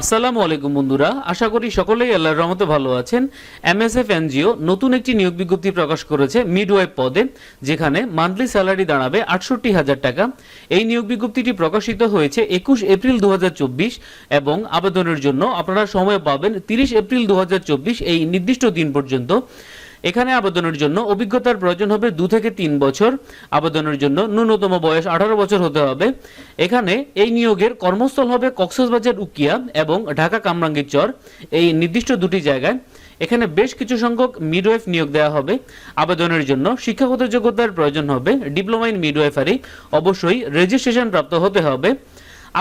আসসালামু আলাইকুম বন্ধুরা, আশা করি সকলেই আল্লাহর রহমতে ভালো আছেন। এমএসএফ এনজিও নতুন একটি নিয়োগ বিজ্ঞপ্তি প্রকাশ করেছে মিডওয়াইফ পদে, যেখানে মান্থলি স্যালারি দাঁড়াবে আটষট্টি হাজার টাকা। এই নিয়োগ বিজ্ঞপ্তিটি প্রকাশিত হয়েছে একুশ এপ্রিল দু হাজার চব্বিশ এবং আবেদনের জন্য আপনারা সময় পাবেন তিরিশ এপ্রিল দু হাজার চব্বিশ এই নির্দিষ্ট দিন পর্যন্ত। এখানে আবেদনের জন্য অভিজ্ঞতার প্রয়োজন হবে দু থেকে তিন বছর। আবেদনের জন্য ন্যূনতম বয়স আঠারো বছর হতে হবে। এখানে এই নিয়োগের কর্মস্থল হবে কক্সবাজার উকিয়া এবং ঢাকা কামরাঙ্গীর চর, এই নির্দিষ্ট দুটি জায়গায়। এখানে বেশ কিছু সংখ্যক মিডওয়াইফ নিয়োগ দেওয়া হবে। আবেদনের জন্য শিক্ষাগত যোগ্যতার প্রয়োজন হবে ডিপ্লোমা ইন মিডওয়াইফারি অবশ্যই রেজিস্ট্রেশন প্রাপ্ত হতে হবে।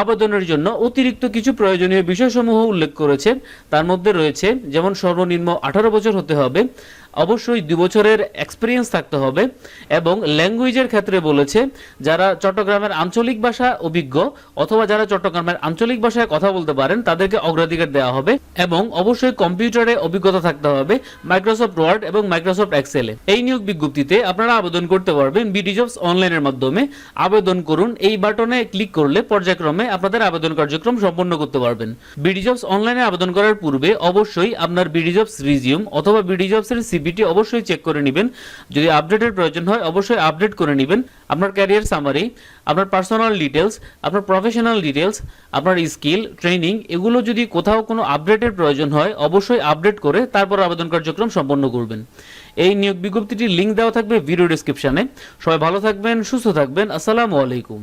আবেদনের জন্য অতিরিক্ত কিছু প্রয়োজনীয় বিষয়সমূহ উল্লেখ করেছে তার মধ্যে রয়েছে, যেমন সর্বনিম্ন আঠারো বছর হতে হবে অবশ্যই দুই বছরের এক্সপিরিয়েন্স থাকতে হবে এবং ল্যাঙ্গুয়েজের ক্ষেত্রে বলেছে, যারা চট্টগ্রামের আঞ্চলিক ভাষা অভিজ্ঞ অথবা যারা চট্টগ্রামের আঞ্চলিক ভাষায় কথা বলতে পারেন, তাদেরকে অগ্রাধিকার দেওয়া হবে এবং অবশ্যই কম্পিউটারে অভিজ্ঞতা থাকতে হবে মাইক্রোসফট ওয়ার্ড এবং মাইক্রোসফট এক্সেলে এই নিয়োগ বিজ্ঞপ্তিতে আপনারা আবেদন করতে পারবেন বিডি জবস অনলাইনের মাধ্যমে। আবেদন করুন, এই বাটনে ক্লিক করলে পর্যায়ক্রমে আপনাদের আবেদন কার্যক্রম সম্পন্ন করতে পারবেন। বিডি জবস অনলাইনে আবেদন করার পূর্বে অবশ্যই আপনার বিডি জবস রিজিউম অথবা বিডি জবস এর সিবিটি অবশ্যই চেক করে নেবেন। যদি আপডেটের প্রয়োজন হয়, অবশ্যই আপডেট করে নেবেন। আপনার ক্যারিয়ার সামারি আপনার পার্সোনাল ডিটেলস আপনার প্রফেশনাল ডিটেলস আপনার স্কিল ট্রেনিং এগুলো যদি কোথাও কোনো আপডেটের প্রয়োজন হয়, অবশ্যই আপডেট করে তারপর আবেদন কার্যক্রম সম্পন্ন করবেন। এই নিয়োগ বিজ্ঞপ্তিটির লিঙ্ক দেওয়া থাকবে ভিডিও ডিসক্রিপশনে সবাই ভালো থাকবেন, সুস্থ থাকবেন। আসসালামু আলাইকুম।